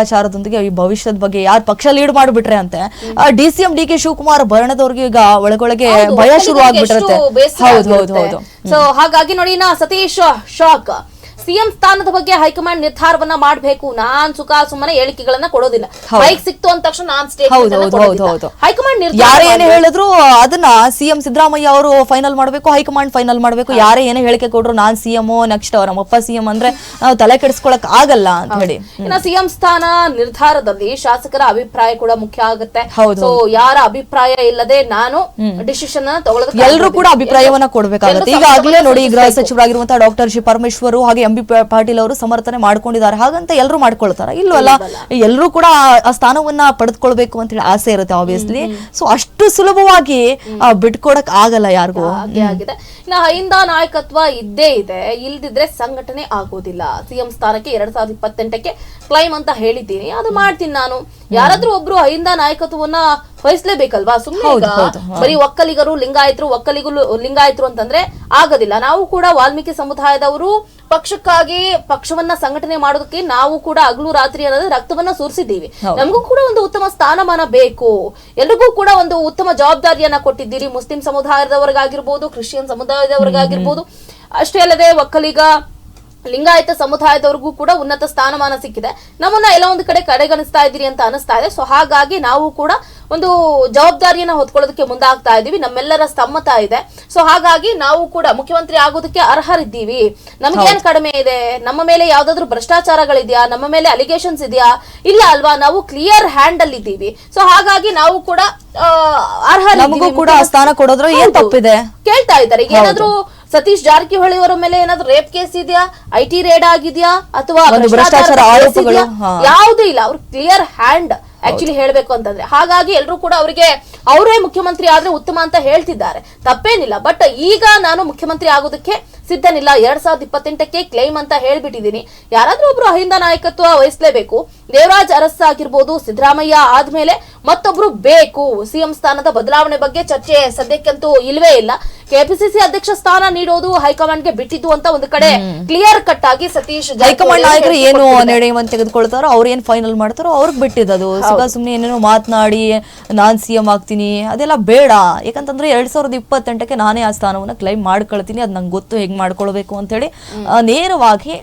ಭ್ರಷ್ಟಾಚಾರದೊಂದಿಗೆ ಈ ಭವಿಷ್ಯದ ಬಗ್ಗೆ ಯಾರು ಪಕ್ಷ ಲೀಡ್ ಮಾಡಿಬಿಟ್ರೆ ಅಂತೆ? D C M D K Shivakumar ಭರಣದವ್ರಿಗೆ ಈಗ ಒಳಗೊಳಗೆ ಭಯ ಶುರು ಆಗ್ಬಿಟ್ಟಿರುತ್ತೆ ಹೌದು ಹೌದು ಹೌದು. ಸೊ ಹಾಗಾಗಿ ನೋಡಿ ನಾ ಸತೀಶ್ ಶಾಕ್. ಸಿಎಂ ಸ್ಥಾನದ ಬಗ್ಗೆ ಹೈಕಮಾಂಡ್ ನಿರ್ಧಾರವನ್ನ ಮಾಡಬೇಕು. ನಾನ್ ಸುಖ ಸುಮ್ಮನೆ ಹೇಳಿಕೆಗಳನ್ನ ಕೊಡೋದಿಲ್ಲ. ಹೈಕ್ ಬೈಕ್ ಸಿಕ್ತು ಅಂದ ತಕ್ಷಣ ನಾನ್ ಸ್ಟೇಟ್ ಹೈಕಮಾಂಡ್ ಯಾರೇ ಏನೇ ಹೇಳಿದ್ರು ಅದನ್ನ ಸಿಎಂ ಸಿದ್ದರಾಮಯ್ಯ ಅವರು ಫೈನಲ್ ಮಾಡಬೇಕು ಹೈಕಮಾಂಡ್ ಫೈನಲ್ ಮಾಡಬೇಕು. ಯಾರೇ ಏನೇ ಹೇಳಿಕೆ ಕೊಡ್ರು ನಾನ್ ಸಿಎಂ ನೆಕ್ಸ್ಟ್ ಅವ್ರ ನಮ್ಮಪ್ಪ ಸಿಎಂ ಅಂದ್ರೆ ನಾವು ತಲೆ ಕೆಡಿಸ್ಕೊಳಕ್ ಆಗಲ್ಲ ಅಂತ ಹೇಳಿ. ಇನ್ನ ಸಿಎಂ ಸ್ಥಾನ ನಿರ್ಧಾರದಲ್ಲಿ ಶಾಸಕರ ಅಭಿಪ್ರಾಯ ಕೂಡ ಮುಖ್ಯ ಆಗುತ್ತೆ. ಸೊ ಯಾರ ಅಭಿಪ್ರಾಯ ಇಲ್ಲದೆ ನಾನು ಡಿಸಿಷನ್ ತಗೊಳ್ಳೋದು ಎಲ್ಲರೂ ಕೂಡ ಅಭಿಪ್ರಾಯವನ್ನ ಕೊಡ್ಬೇಕಾಗುತ್ತೆ. ಈಗಾಗಲೇ ನೋಡಿ ಗೃಹ. ಸಚಿವರಾಗಿರುವಂತಹ ಡಾಕ್ಟರ್ ಜಿ ಪರಮೇಶ್ವರ್ ಹಾಗೆ ಎಂ ಬಿ ಪಾಟೀಲ್ ಅವರು ಸಮರ್ಥನೆ ಮಾಡ್ಕೊಂಡಿದ್ದಾರೆ. ಹಾಗಂತ ಎಲ್ಲರೂ ಮಾಡ್ಕೊಳ್ತಾರ. ಇಲ್ವಲ್ಲ ಎಲ್ಲರೂ ಕೂಡ ಆ- ಸ್ಥಾನವನ್ನ ಪಡೆದುಕೊಳ್ಬೇಕು ಅಂತ ಹೇಳಿ ಆಸೆ ಇರುತ್ತೆ ಆಬ್ವಿಯಸ್ಲಿ ಸೊ ಅಷ್ಟು ಸುಲಭವಾಗಿ ಬಿಟ್ಕೊಡಕ್ ಆಗಲ್ಲ ಯಾರಿಗೂ. ಹಾಗೆ ಆಗಿದೆ. ಇನ್ನ ಹೈಂದ ನಾಯಕತ್ವ ಇದ್ದೇ ಇದೆ. ಇಲ್ದಿದ್ರೆ ಸಂಘಟನೆ ಆಗೋದಿಲ್ಲ. ಸಿಎಂ ಸ್ಥಾನಕ್ಕೆ ಎರಡ್ ಸಾವಿರದ ಇಪ್ಪತ್ತೆಂಟಕ್ಕೆ ಕ್ಲೈಮ್ ಅಂತ ಹೇಳಿದ್ದೀನಿ. ಅದು ಮಾಡ್ತೀನಿ ನಾನು. ಯಾರಾದ್ರೂ ಒಬ್ರು ಅಹಿಂದ ನಾಯಕತ್ವವನ್ನ ವಹಿಸ್ಲೇಬೇಕಲ್ವಾ? ಸುಮ್ಮನೆ ಈಗ ಬರೀ ಒಕ್ಕಲಿಗರು ಲಿಂಗಾಯತರು ಒಕ್ಕಲಿಗರು ಲಿಂಗಾಯತರು ಅಂತಂದ್ರೆ ಆಗೋದಿಲ್ಲ. ನಾವು ಕೂಡ ವಾಲ್ಮೀಕಿ ಸಮುದಾಯದವರು ಪಕ್ಷಕ್ಕಾಗಿ ಪಕ್ಷವನ್ನ ಸಂಘಟನೆ ಮಾಡೋದಕ್ಕೆ ನಾವು ಕೂಡ ಹಗಲು ರಾತ್ರಿ ಅನ್ನೋದು ರಕ್ತವನ್ನ ಸುರಿಸಿದ್ದೀವಿ. ನಮಗೂ ಕೂಡ ಒಂದು ಉತ್ತಮ ಸ್ಥಾನಮಾನ ಬೇಕು. ಎಲ್ರಿಗೂ ಕೂಡ ಒಂದು ಉತ್ತಮ ಜವಾಬ್ದಾರಿಯನ್ನ ಕೊಟ್ಟಿದ್ದೀರಿ. ಮುಸ್ಲಿಂ ಸಮುದಾಯದವರಿಗಾಗಿರ್ಬೋದು ಕ್ರಿಶ್ಚಿಯನ್ ಸಮುದಾಯದವರಿಗಾಗಿರ್ಬೋದು. ಅಷ್ಟೇ ಅಲ್ಲದೆ ಒಕ್ಕಲಿಗ ಲಿಂಗಾಯತ ಸಮುದಾಯದವ್ರಿಗೂ ಕೂಡ ಉನ್ನತ ಸ್ಥಾನಮಾನ ಸಿಕ್ಕಿದೆ. ನಮ್ಮನ್ನ ಎಲ್ಲ ಒಂದು ಕಡೆ ಕಡೆಗಣಿಸ್ತಾ ಇದ್ದೀರಿ ಅಂತ ಅನಿಸ್ತಾ ಇದೆ. ಸೊ ಹಾಗಾಗಿ ನಾವು ಕೂಡ ಒಂದು ಜವಾಬ್ದಾರಿಯನ್ನ ಹೊತ್ಕೊಳ್ಳೋದಕ್ಕೆ ಮುಂದಾಗ್ತಾ ಇದೀವಿ ನಮ್ಮೆಲ್ಲರ ಸಮ್ಮತ ಇದೆ. ಸೊ ಹಾಗಾಗಿ ನಾವು ಕೂಡ ಮುಖ್ಯಮಂತ್ರಿ ಆಗೋದಕ್ಕೆ ಅರ್ಹರಿದ್ದೀವಿ. ನಮ್ಗೇನ್ ಕಡಿಮೆ ಇದೆ? ನಮ್ಮ ಮೇಲೆ ಯಾವ್ದಾದ್ರು ಭ್ರಷ್ಟಾಚಾರಗಳಿದೆಯಾ? ನಮ್ಮ ಮೇಲೆ ಅಲಿಗೇಷನ್ಸ್ ಇದೆಯಾ? ಇಲ್ಲ ಅಲ್ವಾ? ನಾವು ಕ್ಲಿಯರ್ ಹ್ಯಾಂಡ್ ಅಲ್ಲಿ ಇದ್ದೀವಿ. ಸೊ ಹಾಗಾಗಿ ನಾವು ಕೂಡ ಅರ್ಹ ಸ್ಥಾನ ಕೊಡೋದ್ರ ಏನ್. ತಪ್ಪಿದೆ? ಕೇಳ್ತಾ ಇದ್ದಾರೆ. ಏನಾದ್ರೂ ಸತೀಶ್ ಜಾರಕಿಹೊಳಿ ಅವರ ಮೇಲೆ ಏನಾದ್ರೂ ರೇಪ್ ಕೇಸ್ ಇದೆಯಾ? ಐ ಟಿ ರೇಡ್ ಆಗಿದೆಯಾ? ಅಥವಾ? ಯಾವುದೂ ಇಲ್ಲ. ಅವ್ರು ಕ್ಲಿಯರ್ ಹ್ಯಾಂಡ್ ಆಕ್ಚುಲಿ ಹೇಳ್ಬೇಕು ಅಂತಂದ್ರೆ. ಹಾಗಾಗಿ ಎಲ್ಲರೂ ಕೂಡ ಅವರಿಗೆ ಅವರೇ ಮುಖ್ಯಮಂತ್ರಿ ಆದ್ರೆ ಉತ್ತಮ ಅಂತ ಹೇಳ್ತಿದ್ದಾರೆ. ತಪ್ಪೇನಿಲ್ಲ. ಬಟ್ ಈಗ ನಾನು ಮುಖ್ಯಮಂತ್ರಿ ಆಗೋದಕ್ಕೆ ಸಿದ್ಧನಿಲ್ಲ. ಎರಡ್ ಸಾವಿರದ ಇಪ್ಪತ್ತೆಂಟಕ್ಕೆ ಕ್ಲೈಮ್ ಅಂತ ಹೇಳ್ಬಿಟ್ಟಿದ್ದೀನಿ. ಯಾರಾದ್ರೂ ಒಬ್ರು ಅಹಿಂದ ನಾಯಕತ್ವ ವಹಿಸಲೇಬೇಕು. ದೇವರಾಜ್ ಅರಸ್ ಆಗಿರ್ಬೋದು ಸಿದ್ದರಾಮಯ್ಯ ಆದ್ಮೇಲೆ ಮತ್ತೊಬ್ರು ಬೇಕು. ಸಿಎಂ ಸ್ಥಾನದ ಬದಲಾವಣೆ ಬಗ್ಗೆ ಚರ್ಚೆ ಸದ್ಯಕ್ಕಂತೂ ಇಲ್ವೇ ಇಲ್ಲ. ಕೆಪಿಸಿಸಿ ಅಧ್ಯಕ್ಷ ಸ್ಥಾನ ನೀಡೋದು ಹೈಕಮಾಂಡ್ಗೆ ಬಿಟ್ಟಿದ್ದು ಅಂತ ಒಂದು ಕಡೆ ಕ್ಲಿಯರ್ ಕಟ್ ಆಗಿ ಸತೀಶ್ ಹೈಕಮಾಂಡ್ ನಾಯಕರು ಏನು. ನಿರ್ಣಯವನ್ನು ತೆಗೆದುಕೊಳ್ತಾರೋ ಅವ್ರು ಏನ್ ಫೈನಲ್ ಮಾಡ್ತಾರೋ ಅವ್ರಿಗೆ ಬಿಟ್ಟಿದ್ದು ಸುಖ ಸುಮ್ನೆ ಏನೇನೋ ಮಾತನಾಡಿ ನಾನ್ ಸಿ ಎಂ ಆಗ್ತೀನಿ ಅದೆಲ್ಲ ಬೇಡ. ಯಾಕಂತಂದ್ರೆ ಎರಡ್ ಸಾವಿರದ ಇಪ್ಪತ್ತೆಂಟಕ್ಕೆ ನಾನೇ ಆ ಸ್ಥಾನವನ್ನ ಕ್ಲೈಮ್ ಮಾಡ್ಕೊಳ್ತೀನಿ ಅದ್ ನಂಗೆ ಗೊತ್ತು ಹೆಂಗ್ ಮಾಡ್ಕೊಳ್ಬೇಕು ಅಂತ ಹೇಳಿ ನೇರವಾಗಿ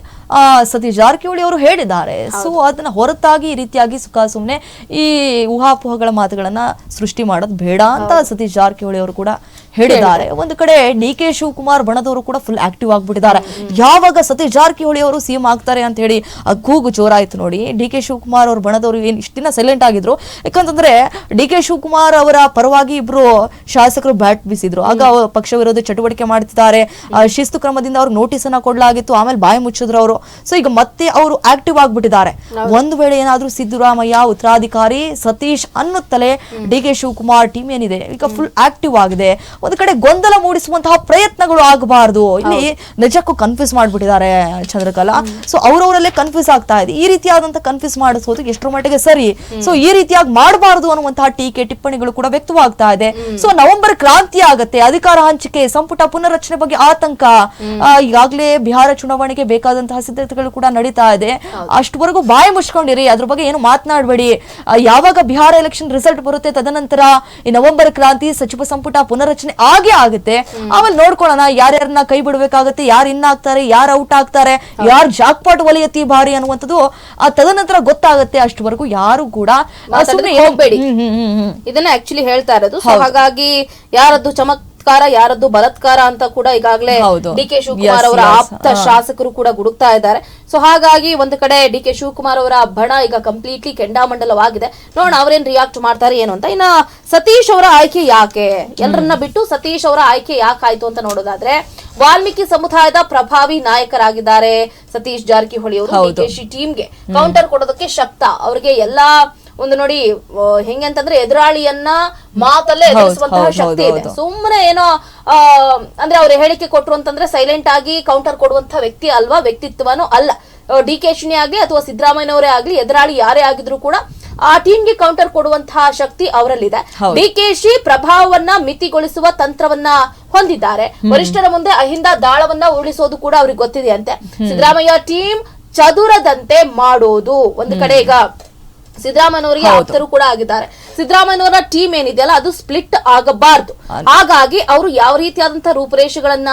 ಸತೀಶ್ ಜಾರಕಿಹೊಳಿ ಅವರು ಹೇಳಿದ್ದಾರೆ. ಸೊ ಅದನ್ನ ಹೊರತಾಗಿ ಈ ರೀತಿಯಾಗಿ ಸುಖ ಸುಮ್ನೆ ಈ ಊಹಾಪೋಹಗಳ ಮಾತುಗಳನ್ನ ಸೃಷ್ಟಿ ಮಾಡೋದು ಬೇಡ ಅಂತ ಸತೀಶ್ ಜಾರಕಿಹೊಳಿ ಅವರು ಕೂಡ ಹೇಳಿದ್ದಾರೆ. ಒಂದು ಕಡೆ ಡಿ ಕೆ ಶಿವಕುಮಾರ್ ಬಣದವರು ಕೂಡ ಫುಲ್ ಆಕ್ಟಿವ್ ಆಗ್ಬಿಟ್ಟಿದ್ದಾರೆ. ಯಾವಾಗ ಸತೀಶ್ ಜಾರಕಿಹೊಳಿ ಅವರು ಸಿಎಂ ಆಗ್ತಾರೆ ಅಂತ ಹೇಳಿ ಆ ಕೂಗು ಜೋರಾಯ್ತು ನೋಡಿ ಡಿ ಕೆ ಶಿವಕುಮಾರ್ ಅವ್ರ ಬಣದವರು ಏನ್ ಇಷ್ಟ ದಿನ ಸೈಲೆಂಟ್ ಆಗಿದ್ರು. ಯಾಕಂತಂದ್ರೆ ಡಿ ಕೆ ಶಿವಕುಮಾರ್ ಅವರ ಪರವಾಗಿ ಇಬ್ರು ಶಾಸಕರು ಬ್ಯಾಟ್ ಬೀಸಿದ್ರು. ಆಗ ಪಕ್ಷ ವಿರೋಧ ಚಟುವಟಿಕೆ ಮಾಡ್ತಿದ್ದಾರೆ. ಆ, ಶಿಸ್ತು ಕ್ರಮದಿಂದ ಅವ್ರಿಗೆ ನೋಟಿಸ್ ಅನ್ನ ಕೊಡಲಾಗಿತ್ತು. ಆಮೇಲೆ ಬಾಯಿ ಮುಚ್ಚಿದ್ರು ಅವರು. ಸೊ ಈಗ ಮತ್ತೆ ಅವರು ಆಕ್ಟಿವ್ ಆಗ್ಬಿಟ್ಟಿದ್ದಾರೆ. ಒಂದು ವೇಳೆ ಏನಾದ್ರೂ ಸಿದ್ದರಾಮಯ್ಯ ಉತ್ತರಾಧಿಕಾರಿ ಸತೀಶ್ ಅನ್ನುತ್ತಲೇ ಡಿ ಕೆ ಶಿವಕುಮಾರ್ ಟೀಮ್ ಏನಿದೆ ಈಗ ಫುಲ್ ಆಕ್ಟಿವ್ ಆಗಿದೆ. ಒಂದು ಕಡೆ ಗೊಂದಲ ಮೂಡಿಸುವಂತಹ ಪ್ರಯತ್ನಗಳು ಆಗಬಾರದು. ಇಲ್ಲಿ ನಿಜಕ್ಕೂ ಕನ್ಫ್ಯೂಸ್ ಮಾಡ್ಬಿಟ್ಟಿದ್ದಾರೆ ಚಂದ್ರಕಲಾ. ಸೊ ಅವರವರಲ್ಲೇ ಕನ್ಫ್ಯೂಸ್ ಆಗ್ತಾ ಇದೆ. ಈ ರೀತಿಯಾದಂತಹ ಕನ್ಫ್ಯೂಸ್ ಮಾಡಿಸೋದು ಎಷ್ಟರ ಮಟ್ಟಿಗೆ ಸರಿ. ಸೊ ಈ ರೀತಿಯಾಗಿ ಮಾಡಬಾರದು ಅನ್ನುವಂತಹ ಟೀಕೆ ಟಿಪ್ಪಣಿಗಳು ಕೂಡ ವ್ಯಕ್ತವಾಗ್ತಾ ಇದೆ. ಸೊ ನವೆಂಬರ್ ಕ್ರಾಂತಿ ಆಗತ್ತೆ. ಅಧಿಕಾರ ಹಂಚಿಕೆ ಸಂಪುಟ ಪುನರ್ರಚನೆ ಬಗ್ಗೆ ಆತಂಕ. ಈಗಾಗ್ಲೇ ಬಿಹಾರ ಚುನಾವಣೆಗೆ ಬೇಕಾದಂತಹ ಸಿದ್ಧತೆಗಳು ಕೂಡ ನಡೀತಾ ಇದೆ. ಅಷ್ಟವರೆಗೂ ಬಾಯಿ ಮುಚ್ಕೊಂಡಿರಿ ಅದ್ರ ಬಗ್ಗೆ ಏನು ಮಾತನಾಡಬೇಡಿ. ಯಾವಾಗ ಬಿಹಾರ ಎಲೆಕ್ಷನ್ ರಿಸಲ್ಟ್ ಬರುತ್ತೆ ತದನಂತರ ಈ ನವೆಂಬರ್ ಕ್ರಾಂತಿ ಸಚಿವ ಸಂಪುಟ ಪುನರ್ರಚನೆ ಆಗೇ ಆಗುತ್ತೆ. ಆಮೇಲೆ ನೋಡ್ಕೊಳ್ಳೋಣ ಯಾರ್ಯಾರನ್ನ ಕೈ ಬಿಡಬೇಕಾಗುತ್ತೆ ಯಾರು ಇನ್ ಆಗ್ತಾರೆ ಯಾರು ಔಟ್ ಆಗ್ತಾರೆ ಯಾರು ಜಾಕ್ಪಾಟ್ ವಲಯತಿ ಬಾರಿ ಅನ್ನುವಂಥದ್ದು ಆ ತದನಂತರ ಗೊತ್ತಾಗುತ್ತೆ. ಅಷ್ಟವರೆಗೂ ಯಾರು ಕೂಡ. ಇದನ್ನ ಆಕ್ಚುಲಿ ಹೇಳ್ತಾ ಇರೋದು. ಹಾಗಾಗಿ ಯಾರದ್ದು ಚಮತ್ಕಾರ ಯಾರದ್ದು ಬಲತ್ಕಾರ ಅಂತ ಕೂಡ ಈಗಾಗಲೇ. ಡಿ ಕೆ ಶಿವಕುಮಾರ್ ಅವರ ಆಪ್ತ ಶಾಸಕರು ಕೂಡ ಗುಡುಕ್ತಾ ಇದ್ದಾರೆ. ಸೊ ಹಾಗಾಗಿ ಒಂದು ಕಡೆ ಡಿ ಕೆ ಶಿವಕುಮಾರ್ ಅವರ ಬಣ ಈಗ ಕಂಪ್ಲೀಟ್ಲಿ ಕೆಂಡಾಮಂಡಲವಾಗಿದೆ. ನೋಡೋಣ ಅವ್ರೇನ್ ರಿಯಾಕ್ಟ್ ಮಾಡ್ತಾರೆ ಏನು ಅಂತ. ಇನ್ನ ಸತೀಶ್ ಅವರ ಆಯ್ಕೆ ಯಾಕೆ? ಎಲ್ಲರನ್ನ ಬಿಟ್ಟು ಸತೀಶ್ ಅವರ ಆಯ್ಕೆ ಯಾಕಾಯ್ತು ಅಂತ ನೋಡೋದಾದ್ರೆ ವಾಲ್ಮೀಕಿ ಸಮುದಾಯದ ಪ್ರಭಾವಿ ನಾಯಕರಾಗಿದ್ದಾರೆ ಸತೀಶ್ ಜಾರಕಿಹೊಳಿ ಅವರು. ಡಿಕೆಶಿ ಟೀಮ್ಗೆ ಕೌಂಟರ್ ಕೊಡೋದಕ್ಕೆ ಶಕ್ತ. ಅವರಿಗೆ ಎಲ್ಲಾ ಒಂದು ನೋಡಿ ಹೆಂಗೆ ಅಂತಂದ್ರೆ ಎದುರಾಳಿಯನ್ನ ಮಾತಲ್ಲೇ ಎದುರಿಸುವಂತಹ ಶಕ್ತಿ ಇದೆ. ಸುಮ್ಮನೆ ಏನೋ ಅಂದ್ರೆ ಅವ್ರ ಹೇಳಿಕೆ ಕೊಟ್ರು ಅಂತಂದ್ರೆ ಸೈಲೆಂಟ್ ಆಗಿ ಕೌಂಟರ್ ಕೊಡುವಂತಹ ವ್ಯಕ್ತಿ ಅಲ್ವಾ? ವ್ಯಕ್ತಿತ್ವನೂ ಅಲ್ಲ. ಡಿ ಕೆ ಶಿನಿ ಆಗ್ಲಿ ಅಥವಾ ಸಿದ್ದರಾಮಯ್ಯನವರೇ ಆಗ್ಲಿ ಎದುರಾಳಿ ಯಾರೇ ಆಗಿದ್ರು ಕೂಡ ಆ ಟೀಮ್ಗೆ ಕೌಂಟರ್ ಕೊಡುವಂತಹ ಶಕ್ತಿ ಅವರಲ್ಲಿದೆ. ಹೌದು. ಡಿಕೆಶಿ ಪ್ರಭಾವವನ್ನ ಮಿತಿಗೊಳಿಸುವ ತಂತ್ರವನ್ನ ಹೊಂದಿದ್ದಾರೆ. ವರಿಷ್ಠರ ಮುಂದೆ ಅಹಿಂದ ದಾಳವನ್ನ ಉರುಳಿಸೋದು ಕೂಡ ಅವ್ರಿಗೆ ಗೊತ್ತಿದೆ ಅಂತೆ ಸಿದ್ದರಾಮಯ್ಯ ಟೀಮ್ ಚದುರದಂತೆ ಮಾಡೋದು. ಒಂದು ಕಡೆ ಈಗ ಸಿದ್ದರಾಮಯ್ಯನವರಿಗೆ ಆಪ್ತರು ಕೂಡ ಆಗಿದ್ದಾರೆ. ಸಿದ್ದರಾಮಯ್ಯನವರ ಟೀಮ್ ಏನಿದೆಯಲ್ಲ ಅದು ಸ್ಪ್ಲಿಟ್ ಆಗಬಾರ್ದು. ಹಾಗಾಗಿ ಅವರು ಯಾವ ರೀತಿಯಾದಂತಹ ರೂಪುರೇಷೆಗಳನ್ನ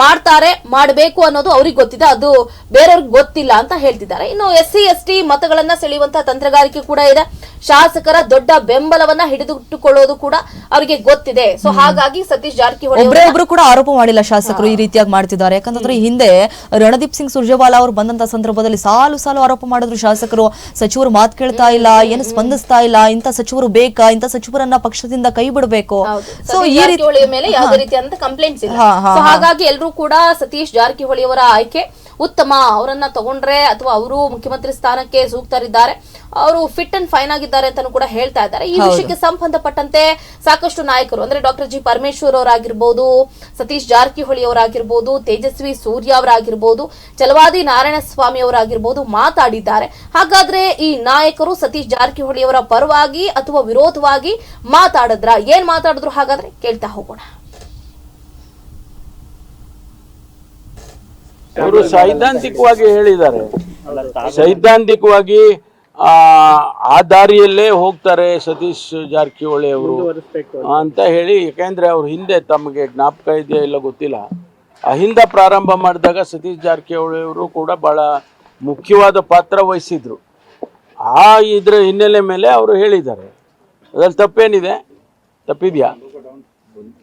ಮಾಡ್ತಾರೆ ಮಾಡಬೇಕು ಅನ್ನೋದು ಅವ್ರಿಗೆ ಗೊತ್ತಿದೆ ಅದು ಬೇರೆಯವ್ರಿಗೆ ಗೊತ್ತಿಲ್ಲ ಅಂತ ಹೇಳ್ತಿದ್ದಾರೆ. ಇನ್ನು ಎಸ್ ಸಿ ಎಸ್ ಟಿ ಮತಗಳನ್ನ ಸೆಳೆಯುವಂತಹ ತಂತ್ರಗಾರಿಕೆ ಕೂಡ ಇದೆ. ಶಾಸಕರ ದೊಡ್ಡ ಬೆಂಬಲವನ್ನ ಹಿಡಿದಿಟ್ಟುಕೊಳ್ಳೋದು ಕೂಡ ಅವರಿಗೆ ಗೊತ್ತಿದೆ. ಸೊ ಹಾಗಾಗಿ ಸತೀಶ್ ಜಾರಕಿಹೊಳಿ ಒಬ್ರೇ ಒಬ್ರು ಕೂಡ ಆರೋಪ ಮಾಡಿಲ್ಲ ಶಾಸಕರು ಈ ರೀತಿಯಾಗಿ ಮಾಡ್ತಿದ್ದಾರೆ. ಯಾಕಂತಂದ್ರೆ ಹಿಂದೆ ರಣದೀಪ್ ಸಿಂಗ್ ಸುರ್ಜೇವಾಲಾ ಅವರು ಬಂದಂತ ಸಂದರ್ಭದಲ್ಲಿ ಸಾಲು ಸಾಲು ಆರೋಪ ಮಾಡಿದ್ರು ಶಾಸಕರು. ಸಚಿವರು ಮಾತ್ ಕೇಳ್ತಾ ಇಲ್ಲ ಏನು ಸ್ಪಂದಿಸ್ತಾ ಇಲ್ಲ ಇಂತ ಸಚಿವರು ಬೇಕಾ ಇಂತ ಸಚಿವರನ್ನ ಪಕ್ಷದಿಂದ ಕೈ ಬಿಡಬೇಕು. ಸೊ ಈ ರೀತಿ ಮೇಲೆ ಯಾವುದೇ ರೀತಿಯಾದಂತಹ ಕಂಪ್ಲೇಂಟ್ಸ್ ಇಲ್ಲ. ಹಾಗಾಗಿ ಎಲ್ಲರೂ ಕೂಡ ಸತೀಶ್ ಜಾರಕಿಹೊಳಿ ಅವರ ಆಯ್ಕೆ ಉತ್ತಮ. ಅವರನ್ನ ತಗೊಂಡ್ರೆ ಅಥವಾ ಅವರು ಮುಖ್ಯಮಂತ್ರಿ ಸ್ಥಾನಕ್ಕೆ ಸೂಕ್ತರಿದ್ದಾರೆ. ಅವರು ಫಿಟ್ ಅಂಡ್ ಫೈನ್ ಆಗಿದ್ದಾರೆ ಅಂತಾನು ಕೂಡ ಹೇಳ್ತಾ ಇದ್ದಾರೆ. ಈ ವಿಷಯಕ್ಕೆ ಸಂಬಂಧಪಟ್ಟಂತೆ ಸಾಕಷ್ಟು ನಾಯಕರು ಅಂದ್ರೆ ಡಾಕ್ಟರ್ ಜಿ ಪರಮೇಶ್ವರ್ ಅವರಾಗಿರ್ಬೋದು ಸತೀಶ್ ಜಾರಕಿಹೊಳಿ ಅವರಾಗಿರ್ಬೋದು ತೇಜಸ್ವಿ ಸೂರ್ಯ ಅವರಾಗಿರ್ಬೋದು ಚಲವಾದಿ ನಾರಾಯಣ ಸ್ವಾಮಿ ಅವರಾಗಿರ್ಬೋದು ಮಾತಾಡಿದ್ದಾರೆ. ಹಾಗಾದ್ರೆ ಈ ನಾಯಕರು ಸತೀಶ್ ಜಾರಕಿಹೊಳಿ ಅವರ ಪರವಾಗಿ ಅಥವಾ ವಿರೋಧವಾಗಿ ಮಾತಾಡಿದ್ರ? ಏನ್ ಮಾತಾಡಿದ್ರು ಹಾಗಾದ್ರೆ ಕೇಳ್ತಾ ಹೋಗೋಣ. ಅವರು ಸೈದ್ಧಾಂತಿಕವಾಗಿ ಹೇಳಿದ್ದಾರೆ. ಸೈದ್ಧಾಂತಿಕವಾಗಿ ಆ ಆ ದಾರಿಯಲ್ಲೇ ಹೋಗ್ತಾರೆ ಸತೀಶ್ ಜಾರಕಿಹೊಳಿ ಅವರು ಅಂತ. ಹೇಳಿ ಯಾಕೆಂದ್ರೆ ಅವ್ರ ಹಿಂದೆ ತಮಗೆ ಜ್ಞಾಪಕ ಇದೆಯಾ ಇಲ್ಲ ಗೊತ್ತಿಲ್ಲ. ಅಹಿಂದ ಪ್ರಾರಂಭ ಮಾಡಿದಾಗ ಸತೀಶ್ ಜಾರಕಿಹೊಳಿ ಅವರು ಕೂಡ ಬಹಳ ಮುಖ್ಯವಾದ ಪಾತ್ರ ವಹಿಸಿದ್ರು. ಆ ಇದ್ರ ಹಿನ್ನೆಲೆ ಮೇಲೆ ಅವರು ಹೇಳಿದ್ದಾರೆ. ಅದ್ರಲ್ಲಿ ತಪ್ಪೇನಿದೆ? ತಪ್ಪಿದ್ಯಾ?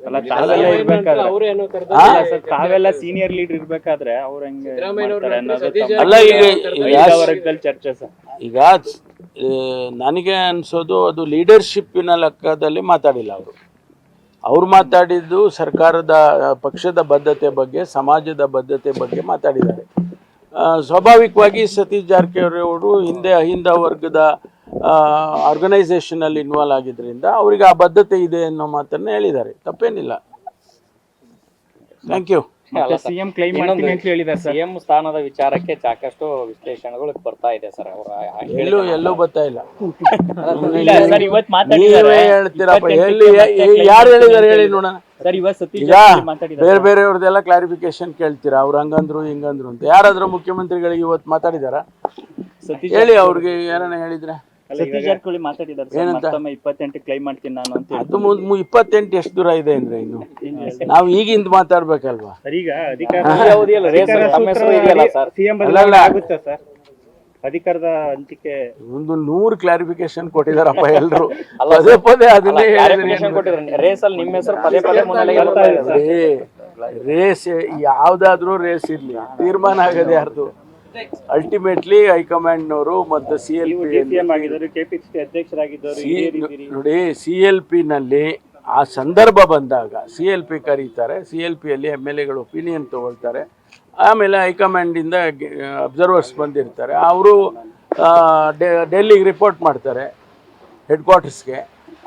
ಅಲ್ಲ ತಾವೆಲ್ಲ ಇರ್ಬೇಕಾದ್ರೆ. ಅಲ್ಲ ಸರ್, ತಾವೆಲ್ಲ ಸೀನಿಯರ್ ಲೀಡರ್ ಇರ್ಬೇಕಾದ್ರೆ ಅವ್ರ ಹೆಂಗೆ ಅಲ್ಲ ಈಗ ವರ್ಗದಲ್ಲಿ ಚರ್ಚೆ ಸರ್. ಈಗ ನನಗೆ ಅನ್ಸೋದು ಅದು ಲೀಡರ್ಶಿಪ್ಪಿನ ಲೆಕ್ಕದಲ್ಲಿ ಮಾತಾಡಿಲ್ಲ ಅವರು. ಅವ್ರು ಮಾತಾಡಿದ್ದು ಸರ್ಕಾರದ ಪಕ್ಷದ ಬದ್ಧತೆ ಬಗ್ಗೆ ಸಮಾಜದ ಬದ್ಧತೆ ಬಗ್ಗೆ ಮಾತಾಡಿದ್ದಾರೆ. ಸ್ವಾಭಾವಿಕವಾಗಿ ಸತೀಶ್ ಜಾರಕಿಹೊಳಿ ಅವರು ಹಿಂದೆ ಅಹಿಂದ ವರ್ಗದ ಆರ್ಗನೈಸೇಷನ್ ಅಲ್ಲಿ ಇನ್ವಾಲ್ವ್ ಆಗಿದ್ರಿಂದ ಅವರಿಗೆ ಆ ಬದ್ಧತೆ ಇದೆ ಅನ್ನೋ ಮಾತನ್ನ ಹೇಳಿದ್ದಾರೆ. ತಪ್ಪೇನಿಲ್ಲ. ಥ್ಯಾಂಕ್ ಯು ಸಿಎಂ ಕ್ಲೈಮ್ ಮಾಡ್ತೀನಿ ಅಂತ ಹೇಳಿದ್ದಾರೆ ಸರ್. ಸಿಎಂ ಸ್ಥಾನದ ವಿಚಾರಕ್ಕೆ ಸಾಕಷ್ಟು ವಿಶ್ಲೇಷಣೆಗಳು ಬರ್ತಾ ಇದೆ ಸರ್ ಅವರ ಎಲ್ಲೂ ಎಲ್ಲೂ ಬರ್ತಾ ಇಲ್ಲ. ಸರ್ ಇವತ್ತು ಮಾತಾಡಿದ್ದಾರೆ. ನೀವೇ ಹೇಳ್ತೀರಪ್ಪ. ಎಲ್ಲಿ ಯಾರು ಹೇಳಿದಾರೆ ಹೇಳಿ ನೋಡೋಣ. ಸರ್ ಇವತ್ತು ಸತೀಶ್ ಮಾತಾಡಿದ್ದಾರೆ ಬೇರೆ ಬೇರೆಯವ್ರದ್ದೆಲ್ಲ ಕ್ಲಾರಿಫಿಕೇಶನ್ ಕೇಳ್ತೀರಾ? ಅವ್ರು ಹಂಗಂದ್ರು ಹಿಂಗಂದ್ರು ಅಂತ. ಯಾರಾದ್ರೂ ಮುಖ್ಯಮಂತ್ರಿಗಳಿಗೆ ಇವತ್ತು ಮಾತಾಡಿದಾರ ಸತೀಶ್ ಹೇಳಿ ಅವ್ರಿಗೆ ಏನಾನ ಹೇಳಿದ್ರೆ. ಸತೀಶ್ ಜಾರಕಿಹೊಳಿ ಮಾತಾಡಿದ್ದಾರೆ ಸರ್. ಏನಂತ? ಮತ್ತೊಮ್ಮೆ ಇಪ್ಪತ್ತೆಂಟು ಕ್ಲೈಮ್ ಮಾಡ್ತೀನಿ ನಾನು ಅಂತ ಅದು ಮುಂದ್ ಮು- ಇಪ್ಪತ್ತೆಂಟು ಎಷ್ಟು ದೂರ ಇದೆ ಅಂದ್ರೆ ಇನ್ನು? ನಾವು ಈಗಿಂದ ಮಾತಾಡ್ಬೇಕಲ್ವಾ? ಈಗ ಅಧಿಕಾರ ಅವಧಿಯಲ್ಲಿ ರೇಸ್ ತಮ್ಮ ಹೆಸರು ಇದೆಯಲ್ಲ ಸರ್? ಸಿಎಂ ಅಲ್ಲಲ್ಲ. ಆಗುತ್ತಾ ಸರ್. ಅಧಿಕಾರದ ಹಂಚಿಕೆ. ಒಂದು ನೂರು ಕ್ಲಾರಿಫಿಕೇಶನ್ ಕೊಟ್ಟಿದಾರಪ್ಪ ಎಲ್ರು. ಪದೇ ಪದೇ ಅದನ್ನೇ ಕ್ಲಾರಿಫಿಕೇಶನ್ ಕೊಟ್ಟಿದ್ರು ರೇಸ್ ಅಲ್ಲಿ ನಿಮ್ಮ ಹೆಸರು ಪದೇ ಪದೇ ಮುನ್ನೆಲೆಗೆ ಬರ್ತಾ ಇದೆ. ರೇಸ್ ಯಾವ್ದಾದ್ರೂ ರೇಸ್ ಇರ್ಲಿ. ತೀರ್ಮಾನ ಆಗದೆ ಯಾರ್ದು? ಅಲ್ಟಿಮೇಟ್ಲಿ ಹೈಕಮಾಂಡ್ನವರು ಮತ್ತು ಸಿ ಎಲ್ ಪಿ ನೋಡಿ ಸಿ ಎಲ್ ಪಿನಲ್ಲಿ ಆ ಸಂದರ್ಭ ಬಂದಾಗ ಸಿ ಎಲ್ ಪಿ ಕರೀತಾರೆ ಸಿ ಎಲ್ ಪಿಯಲ್ಲಿ ಎಂ ಎಲ್ ಎಗಳು ಒಪಿನಿಯನ್ ತಗೊಳ್ತಾರೆ. ಆಮೇಲೆ ಹೈಕಮಾಂಡಿಂದ ಅಬ್ಸರ್ವರ್ಸ್ ಬಂದಿರ್ತಾರೆ. ಅವರು ಡೆಲ್ಲಿಗೆ ರಿಪೋರ್ಟ್ ಮಾಡ್ತಾರೆ ಹೆಡ್ ಕ್ವಾರ್ಟರ್ಸ್ಗೆ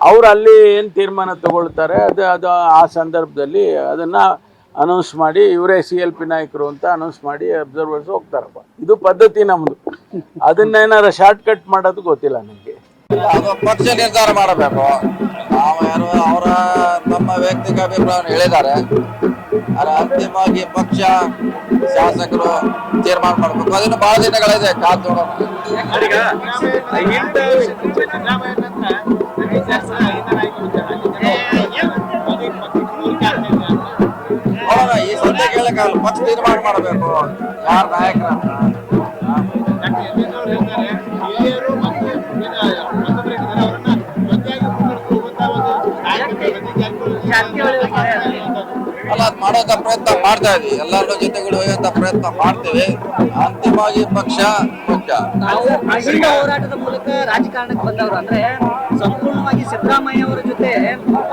ಅವರು ಅಲ್ಲಿ ಏನು ತೀರ್ಮಾನ ತಗೊಳ್ತಾರೆ ಅದು ಅದು ಆ ಸಂದರ್ಭದಲ್ಲಿ ಅದನ್ನು ಅನೌನ್ಸ್ ಮಾಡಿ ಇವರೇ ಸಿ ಎಲ್ ಪಿ ನಾಯಕರು ಅಂತ ಅನೌನ್ಸ್ ಮಾಡಿ ಅಬ್ಸರ್ವರ್ಸ್ ಹೋಗ್ತಾರಪ್ಪ ಇದು ಪದ್ಧತಿ ನಮ್ಮದು ಅದನ್ನೇನಾರ ಶಾರ್ಟ್ ಕಟ್ ಮಾಡೋದು ಗೊತ್ತಿಲ್ಲ ನನಗೆ ಅದು ಪಕ್ಷ ನಿರ್ಧಾರ ಮಾಡಬೇಕು ನಾವು ಯಾರು ಅವರ ತಮ್ಮ ವ್ಯಕ್ತಿಗ ಅಭಿಪ್ರಾಯವನ್ನು ಹೇಳಿದ್ದಾರೆ ಆದ್ರೆ ಅಂತಿಮವಾಗಿ ಪಕ್ಷ ಶಾಸಕರು ತೀರ್ಮಾನ ಮಾಡಬೇಕು ಅದನ್ನು ಬಹಳ ದಿನಗಳಿದೆ ಕಾದು ನೋಡೋಣ ಪಕ್ಷ ತೀರ್ಮಾನ ಮಾಡಬೇಕು. ಯಾರು ನಾಯಕರ? ಅಲ್ಲ, ಅದು ಮಾಡೋಂಥ ಪ್ರಯತ್ನ ಮಾಡ್ತಾ ಇದೀವಿ. ಎಲ್ಲರ ಜೊತೆಗಳು ಹೋಗುವಂತ ಪ್ರಯತ್ನ ಮಾಡ್ತೇವೆ. ಅಂತಿಮವಾಗಿ ಪಕ್ಷ ಮುಖ್ಯ. ನಾವು ಹೋರಾಟದ ಮೂಲಕ ರಾಜಕಾರಣಕ್ಕೆ ಬಂದವರು ಅಂದ್ರೆ ಸಂಪೂರ್ಣವಾಗಿ ಸಿದ್ದರಾಮಯ್ಯ ಅವರ ಜೊತೆ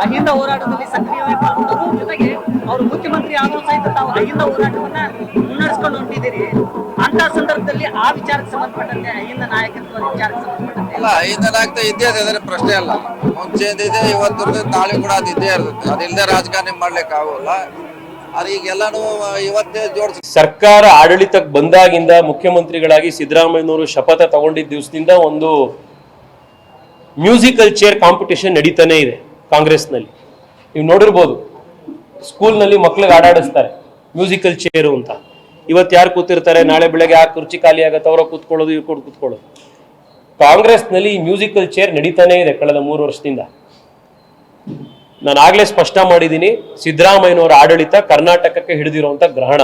ಅಹಿಂದ ಹೋರಾಟದಲ್ಲಿ ಸಕ್ರಿಯವಾಗಿ ಪಾಲ್ಗೊಂಡವರು. ಜೊತೆಗೆ ಅವರು ಮುಖ್ಯಮಂತ್ರಿ ಆದರೂ ಸಹಿತ ತಾವು ಅಹಿಂದ ಹೋರಾಟವನ್ನ ಮುನ್ನಡೆಸ್ಕೊಂಡು ಹೊಂಟಿದ್ದೀರಿ ಅಂತ ಸಂದರ್ಭದಲ್ಲಿ ಆ ವಿಚಾರಕ್ಕೆ ಸಂಬಂಧಪಟ್ಟಂತೆ ಅಹಿಂದ ನಾಯಕತ್ವ ವಿಚಾರಕ್ಕೆ ಸಂಬಂಧಪಟ್ಟಂತೆ? ಅಲ್ಲ ಐದನಾಗ್ತಾ ಇದ್ದೇ ಅದೇ ಅದ್ರ ಪ್ರಶ್ನೆ ಅಲ್ಲ. ಮುಂಚೆಯಿಂದ ಇದೆ ಇವತ್ತು ನಾಳೆ ಕೂಡ ಅದು ಇದ್ದೇ ಇರ್ತೈತೆ. ಅದಿಲ್ಲದೆ ರಾಜಕಾರಣಿ ಮಾಡ್ಲಿಕ್ಕೆ ಆಗೋಲ್ಲ. ಸರ್ಕಾರ ಆಡಳಿತಕ್ಕೆ ಬಂದಾಗಿಂದ ಮುಖ್ಯಮಂತ್ರಿಗಳಾಗಿ ಸಿದ್ದರಾಮಯ್ಯನವರು ಶಪಥ ತಗೊಂಡಿದ್ದ ದಿವಸದಿಂದ ಒಂದು ಮ್ಯೂಸಿಕಲ್ ಚೇರ್ ಕಾಂಪಿಟೇಷನ್ ನಡೀತಾನೆ ಇದೆ ಕಾಂಗ್ರೆಸ್ನಲ್ಲಿ. ನೀವು ನೋಡಿರ್ಬೋದು, ಸ್ಕೂಲ್ನಲ್ಲಿ ಮಕ್ಳಿಗೆ ಆಡಾಡಿಸ್ತಾರೆ ಮ್ಯೂಸಿಕಲ್ ಚೇರು ಅಂತ. ಇವತ್ತು ಯಾರು ಕೂತಿರ್ತಾರೆ? ನಾಳೆ ಬೆಳಗ್ಗೆ ಆ ಕುರ್ಚಿ ಖಾಲಿ ಆಗತ್ತೆ, ಅವರ ಕೂತ್ಕೊಳ್ಳೋದು, ಇವ್ರು ಕೂಡ ಕೂತ್ಕೊಳ್ಳೋದು. ಕಾಂಗ್ರೆಸ್ನಲ್ಲಿ ಮ್ಯೂಸಿಕಲ್ ಚೇರ್ ನಡೀತಾನೆ ಇದೆ ಕಳೆದ ಮೂರು ವರ್ಷದಿಂದ. ನಾನು ಆಗಲೇ ಸ್ಪಷ್ಟ ಮಾಡಿದ್ದೀನಿ ಸಿದ್ದರಾಮಯ್ಯನವರ ಆಡಳಿತ ಕರ್ನಾಟಕಕ್ಕೆ ಹಿಡಿದಿರುವಂತ ಗ್ರಹಣ.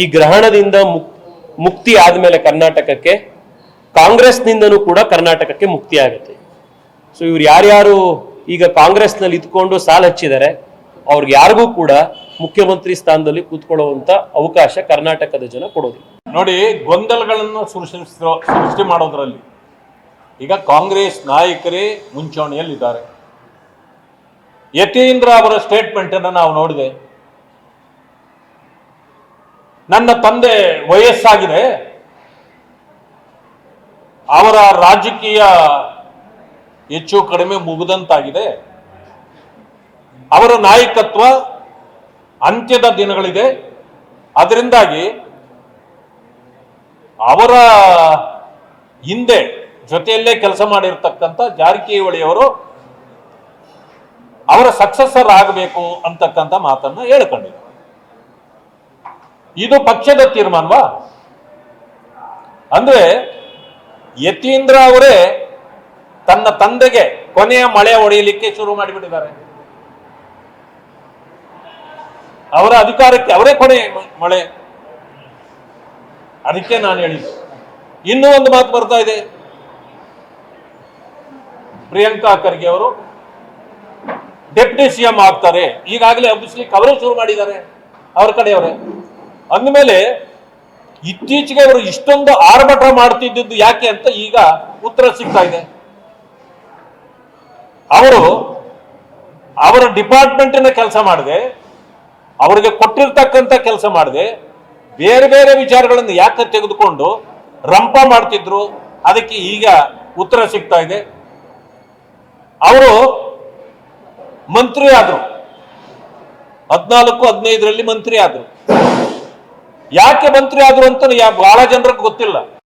ಈ ಗ್ರಹಣದಿಂದ ಮುಕ್, ಮುಕ್ತಿ ಆದಮೇಲೆ ಕರ್ನಾಟಕಕ್ಕೆ ಕಾಂಗ್ರೆಸ್ನಿಂದನೂ ಕೂಡ ಕರ್ನಾಟಕಕ್ಕೆ ಮುಕ್ತಿ ಆಗುತ್ತೆ ಸೊ ಇವ್ರು ಯಾರ್ಯಾರು ಈಗ ಕಾಂಗ್ರೆಸ್ನಲ್ಲಿ ಇದ್ಕೊಂಡು ಸಾಲ ಹಚ್ಚಿದ್ದಾರೆ, ಅವ್ರಿಗೆ ಯಾರಿಗೂ ಕೂಡ ಮುಖ್ಯಮಂತ್ರಿ ಸ್ಥಾನದಲ್ಲಿ ಕೂತ್ಕೊಳ್ಳುವಂತ ಅವಕಾಶ ಕರ್ನಾಟಕದ ಜನ ಕೊಡೋದಿಲ್ಲ. ನೋಡಿ, ಗೊಂದಲಗಳನ್ನು ಸೃಷ್ಟಿಸೋ ಸೃಷ್ಟಿ ಮಾಡೋದ್ರಲ್ಲಿ ಈಗ ಕಾಂಗ್ರೆಸ್ ನಾಯಕರೇ ಮುಂಚೂಣಿಯಲ್ಲಿದ್ದಾರೆ. ಯತೀಂದ್ರ ಅವರ ಸ್ಟೇಟ್ಮೆಂಟ್ ಅನ್ನು ನಾವು ನೋಡಿದೆ. ನನ್ನ ತಂದೆ ವಯಸ್ಸಾಗಿದೆ ಅವರ ರಾಜಕೀಯ ಹೆಚ್ಚು ಕಡಿಮೆ ಮುಗಿದಂತಾಗಿದೆ. ಅವರ ನಾಯಕತ್ವ ಅಂತ್ಯದ ದಿನಗಳಿದೆ. ಅದರಿಂದಾಗಿ ಅವರ ಹಿಂದೆ ಜೊತೆಯಲ್ಲೇ ಕೆಲಸ ಮಾಡಿರ್ತಕ್ಕಂಥ ಜಾರಕಿಹೊಳಿಯವರು ಅವರ ಸಕ್ಸಸ್ಸರ್ ಆಗಬೇಕು ಅಂತಕ್ಕಂಥ ಮಾತನ್ನ ಹೇಳ್ಕೊಂಡಿದ್ದಾರೆ ಇದು ಪಕ್ಷದ ತೀರ್ಮಾನವಾ? ಅಂದ್ರೆ ಯತೀಂದ್ರ ಅವರೇ ತನ್ನ ತಂದೆಗೆ ಕೊನೆಯ ಮಳೆ ಹೊಡೆಯಲಿಕ್ಕೆ ಶುರು ಮಾಡಿಬಿಟ್ಟಿದ್ದಾರೆ. ಅವರ ಅಧಿಕಾರಕ್ಕೆ ಅವರೇ ಕೊನೆ ಮಳೆ. ಅದಕ್ಕೆ ನಾನು ಹೇಳಿದ್ದು. ಇನ್ನೂ ಒಂದು ಮಾತು ಬರ್ತಾ ಇದೆ. ಪ್ರಿಯಾಂಕಾ ಖರ್ಗೆ ಅವರು ಡೆಪ್ಟಿ ಸಿಎಂ ಆಗ್ತಾರೆ. ಈಗಾಗಲೇ ಹಬ್ಬಿಸ್ಲಿಕ್ಕೆ ಅವರೇ ಶುರು ಮಾಡಿದ್ದಾರೆ. ಅವ್ರ ಕಡೆಯವರೇ. ಅಂದಮೇಲೆ ಇತ್ತೀಚೆಗೆ ಅವರು ಇಷ್ಟೊಂದು ಆರ್ಭಟ ಮಾಡ್ತಿದ್ದದ್ದು ಯಾಕೆ ಅಂತ ಈಗ ಉತ್ತರ ಸಿಗ್ತಾ ಇದೆ. ಅವರು ಅವರ ಡಿಪಾರ್ಟ್ಮೆಂಟಿನ ಕೆಲಸ ಮಾಡಿದೆ, ಅವರಿಗೆ ಕೊಟ್ಟಿರ್ತಕ್ಕಂಥ ಕೆಲಸ ಮಾಡಿದೆ, ಬೇರೆ ಬೇರೆ ವಿಚಾರಗಳನ್ನು ಯಾಕೆ ತೆಗೆದುಕೊಂಡು ರಂಪ ಮಾಡ್ತಿದ್ರು, ಅದಕ್ಕೆ ಈಗ ಉತ್ತರ ಸಿಗ್ತಾ ಇದೆ. ಅವರು ಮಂತ್ರಿ ಆದರು ಹದಿನಾಲ್ಕು, ಹದಿನೈದರಲ್ಲಿ ಮಂತ್ರಿ ಆದ್ರು ಯಾಕೆ ಮಂತ್ರಿ ಆದ್ರು ಅಂತ ಬಹಳ ಜನರಿಗೆ ಗೊತ್ತಿಲ್ಲ.